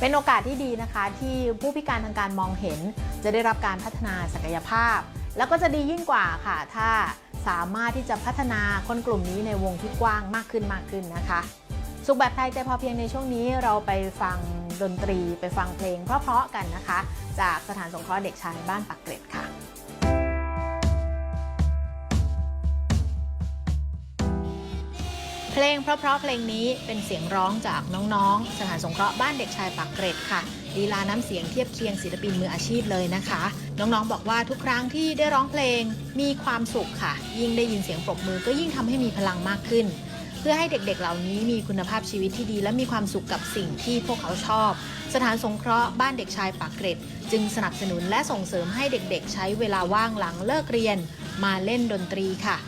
เป็นโอกาสที่ดีนะคะที่ผู้พิการทางการมองเห็น จะได้รับการพัฒนาศักยภาพ แล้วก็จะดียิ่งกว่าค่ะ ถ้าสามารถที่จะพัฒนาคนกลุ่มนี้ในวงที่กว้างมากขึ้นมากขึ้นนะคะ สุขแบบไทยใจพอเพียงในช่วงนี้เราไปฟังดนตรีไปฟังเพลงเพราะๆกันนะคะ จากสถานสงเคราะห์เด็กชายบ้านปักเกร็ดค่ะ เพลงเพราะๆเพลงนี้เป็นเสียงร้องจากน้องๆ สถานสงเคราะห์บ้านเด็กชายปากเกร็ดค่ะลีลาน้ำเสียงเทียบเคียงศิลปินมืออาชีพเลยนะคะ น้องๆบอกว่าทุกครั้งที่ได้ร้องเพลงมีความสุขค่ะ ยิ่งได้ยินเสียงปรบมือก็ยิ่งทำให้มีพลังมากขึ้น เพื่อให้เด็กๆเหล่านี้มีคุณภาพชีวิตที่ดี และมีความสุขกับสิ่งที่พวกเขาชอบ สถานสงเคราะห์บ้านเด็กชายปากเกร็ด จึงสนับสนุนและส่งเสริมให้เด็กๆ ใช้เวลาว่างหลังเลิกเรียน มาเล่นดนตรีค่ะ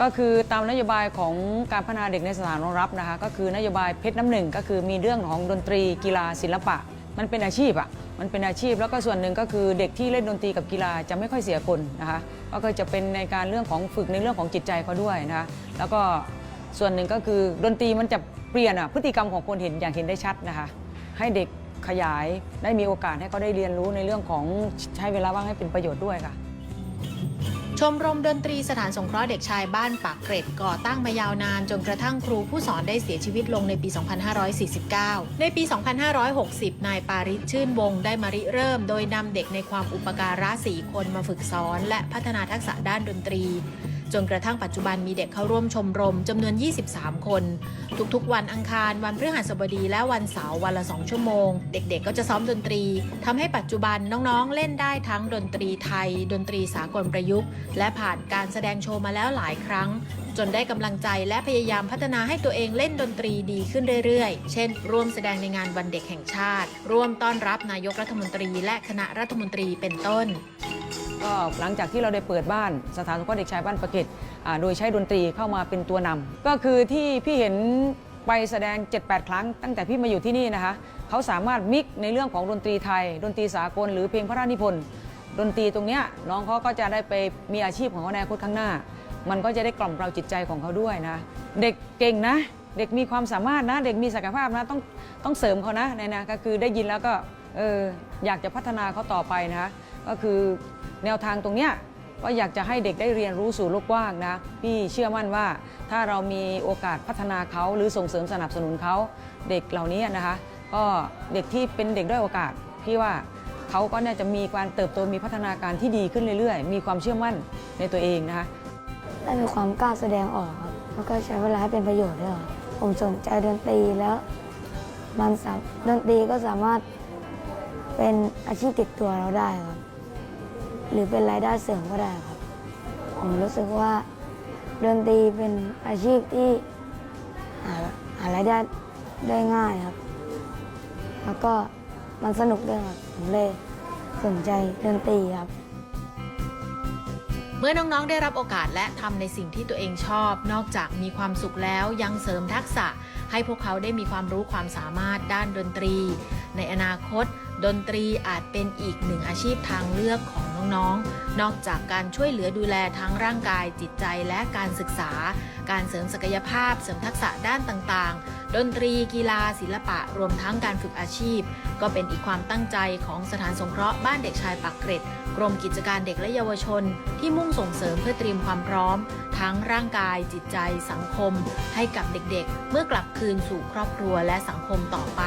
ก็คือตามนโยบายของการพัฒนาเด็กในสถานรองรับนะคะก็คือนโยบายเพชรน้ำหนึ่งก็คือมีเรื่องของดนตรีกีฬาศิลปะ มันเป็นอาชีพอะมันเป็นอาชีพแล้วก็ส่วนหนึ่งก็คือเด็กที่เล่นดนตรีกับกีฬาจะไม่ค่อยเสียคนนะคะก็คือจะเป็นในการเรื่องของฝึกในเรื่องของจิตใจเขาด้วยนะคะแล้วก็ส่วนหนึ่งก็คือดนตรีมันจะเปลี่ยนอะพฤติกรรมของคนเห็นอย่างเห็นได้ชัดนะคะให้เด็กขยายได้มีโอกาสให้เขาได้เรียนรู้ในเรื่องของใช้เวลาว่างให้เป็นประโยชน์ด้วยค่ะ ชมรมดนตรีสถานสงเคราะห์เด็กชายบ้านปากเกร็ดก่อตั้งมายาวนานจนกระทั่งครูผู้สอนได้เสียชีวิตลงในปี 2549 ในปี 2560 นายปาริชชื่นวงได้มาริเริ่ม โดยนำเด็กในความอุปการะสีคนมาฝึกสอน และพัฒนาทักษะด้านดนตรี จนกระทั่งปัจจุบันมีเด็กเข้าร่วมชมรมจำนวน 23 คน ทุกๆ วันอังคาร วันพฤหัสบดีและวันเสาร์วันละ 2 ชั่วโมง เด็กๆ ก็จะซ้อมดนตรีทำให้ปัจจุบันน้องๆ เล่นได้ทั้งดนตรีไทย ดนตรีสากลประยุกต์ และผ่านการแสดงโชว์มาแล้วหลายครั้ง จนได้กำลังใจและพยายามพัฒนาให้ตัวเองเล่นดนตรีดีขึ้นเรื่อยๆ เช่น ร่วมแสดงในงานวันเด็กแห่งชาติ ร่วมต้อนรับนายกรัฐมนตรี และคณะรัฐมนตรีเป็นต้น ก็หลังจากที่เราได้เปิดบ้านสถานสงเคราะห์เด็กชายบ้านประเกตโดยใช้ดนตรีเข้ามาเป็นตัวนำก็คือที่พี่เห็นไปแสดง 7-8 ครั้ง ตั้งแต่พี่มาอยู่ที่นี่นะคะเขาสามารถมิกในเรื่องของดนตรีไทย ดนตรีสากลหรือเพลงพระราชนิพนธ์ดนตรีตรงเนี้ยน้องเขาก็จะได้ไปมีอาชีพของเขาในอนาคตข้างหน้า มันก็จะได้กล่อมเกลาจิตใจของเขาด้วยนะ เด็กเก่งนะเด็กมีความสามารถนะ เด็กมีศักยภาพนะต้องต้องเสริมเขานะในนะก็คือได้ยินแล้วก็เอออยากจะพัฒนาเขาต่อไปนะคะก็คือ แนวทางตรงเนี้ยก็อยากจะให้เด็กได้เรียนรู้สู่โลกกว้างนะพี่เชื่อมั่นว่าถ้าเรามีโอกาสพัฒนาเขาหรือส่งเสริมสนับสนุนเขาเด็กเหล่านี้นะคะ ก็เด็กที่เป็นเด็กด้อยโอกาสพี่ว่าเขาก็น่าจะมีการเติบโตมีพัฒนาการที่ดีขึ้นเรื่อยๆ มีความเชื่อมั่นในตัวเองนะคะได้มีความกล้าแสดงออกครับแล้วก็ใช้เวลาให้เป็นประโยชน์ด้วยครับผมสนใจดนตรีแล้วมันสามดนตรีก็สามารถเป็นอาชีพติดตัวเราได้ครับ หรือเป็นรายได้เสริมก็ได้ครับ ผมรู้สึกว่าดนตรีเป็นอาชีพที่หาหารายได้ได้ง่ายครับ แล้วก็มันสนุกด้วยครับผมเลยสนใจดนตรีครับ เมื่อน้องๆได้รับโอกาสและทำในสิ่งที่ตัวเองชอบ นอกจากมีความสุขแล้วยังเสริมทักษะ ให้พวกเขาได้มีความรู้ความสามารถด้านดนตรี ในอนาคต ดนตรีอาจเป็นอีกหนึ่งอาชีพทางเลือกของน้องๆ นอกจากการช่วยเหลือดูแลทั้งร่างกายจิตใจและการศึกษา การเสริมศักยภาพ เสริมทักษะด้านต่างๆ ดนตรีกีฬา ศิลปะรวมทั้งการฝึกอาชีพ ก็เป็นอีกความตั้งใจของสถานสงเคราะห์บ้านเด็กชายปากเกร็ด กรมกิจการเด็กและเยาวชน ที่มุ่งส่งเสริมเพื่อเตรียมความพร้อม ทั้งร่างกาย จิตใจ สังคม ให้กับเด็กๆ เมื่อกลับคืนสู่ครอบครัวและสังคมต่อไป